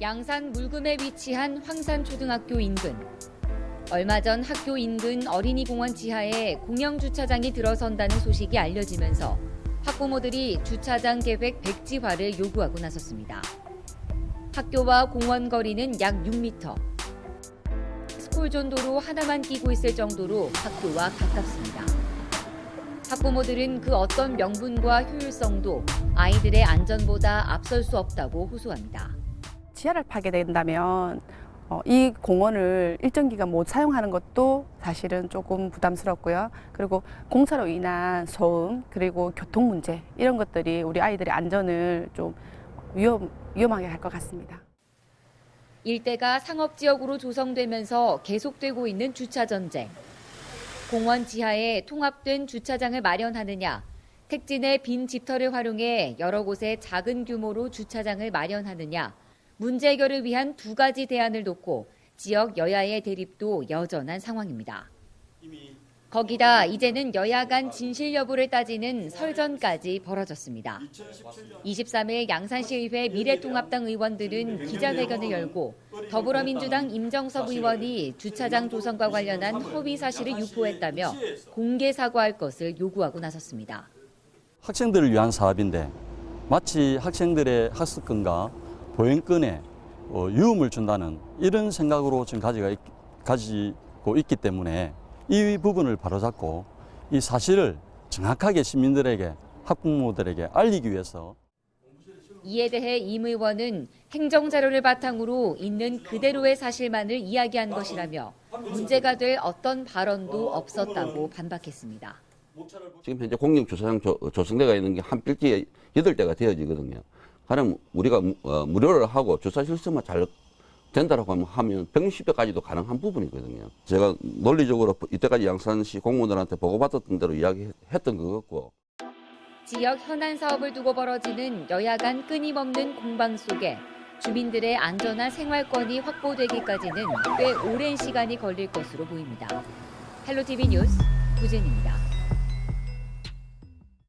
양산 물금에 위치한 황산초등학교 인근. 얼마 전 학교 인근 어린이공원 지하에 공영 주차장이 들어선다는 소식이 알려지면서 학부모들이 주차장 계획 백지화를 요구하고 나섰습니다. 학교와 공원 거리는 약 6m. 스콜존 도로 하나만 끼고 있을 정도로 학교와 가깝습니다. 학부모들은 그 어떤 명분과 효율성도 아이들의 안전보다 앞설 수 없다고 호소합니다. 지하를 파게 된다면 어, 이 공원을 일정 기간 못 사용하는 것도 사실은 조금 부담스럽고요. 그리고 공사로 인한 소음 그리고 교통 문제 이런 것들이 우리 아이들의 안전을 좀 위험 위험하게 할 것 같습니다. 일대가 상업 지역으로 조성되면서 계속되고 있는 주차 전쟁. 공원 지하에 통합된 주차장을 마련하느냐, 택지 내 빈 집터를 활용해 여러 곳에 작은 규모로 주차장을 마련하느냐, 문제 해결을 위한 두 가지 대안을 놓고 지역 여야의 대립도 여전한 상황입니다. 거기다 이제는 여야 간 진실 여부를 따지는 설전까지 벌어졌습니다. 23일 양산시의회 미래통합당 의원들은 기자회견을 열고 더불어민주당 임정섭 의원이 주차장 조성과 관련한 허위 사실을 유포했다며 공개 사과할 것을 요구하고 나섰습니다. 학생들을 위한 사업인데 마치 학생들의 학습권과 보행권에 어, 유음을 준다는 이런 생각으로 지금 가지가 있- 가지고 있기 때문에 이 부분을 바로잡고 이 사실을 정확하게 시민들에게 학부모들에게 알리기 위해서 이에 대해 임 의원은 행정자료를 바탕으로 있는 그대로의 사실만을 이야기한 것이라며 문제가 될 어떤 발언도 없었다고 반박했습니다. 지금 현재 공영 주차장 조, 조성대가 있는 게 한 필지에 여덟 대가 되어지거든요. 그럼 우리가 무- 어, 무료를 하고 주차 실수만 잘 된다라고 하면, 하면 160대까지도 가능한 부분이거든요. 제가 논리적으로 이때까지 양산시 공무원들한테 보고받았던 대로 이야기했던 것 같고 지역 현안 사업을 두고 벌어지는 여야 간 끊임없는 공방 속에 주민들의 안전한 생활권이 확보되기까지는 꽤 오랜 시간이 걸릴 것으로 보입니다. 헬로티비 뉴스 구진입니다.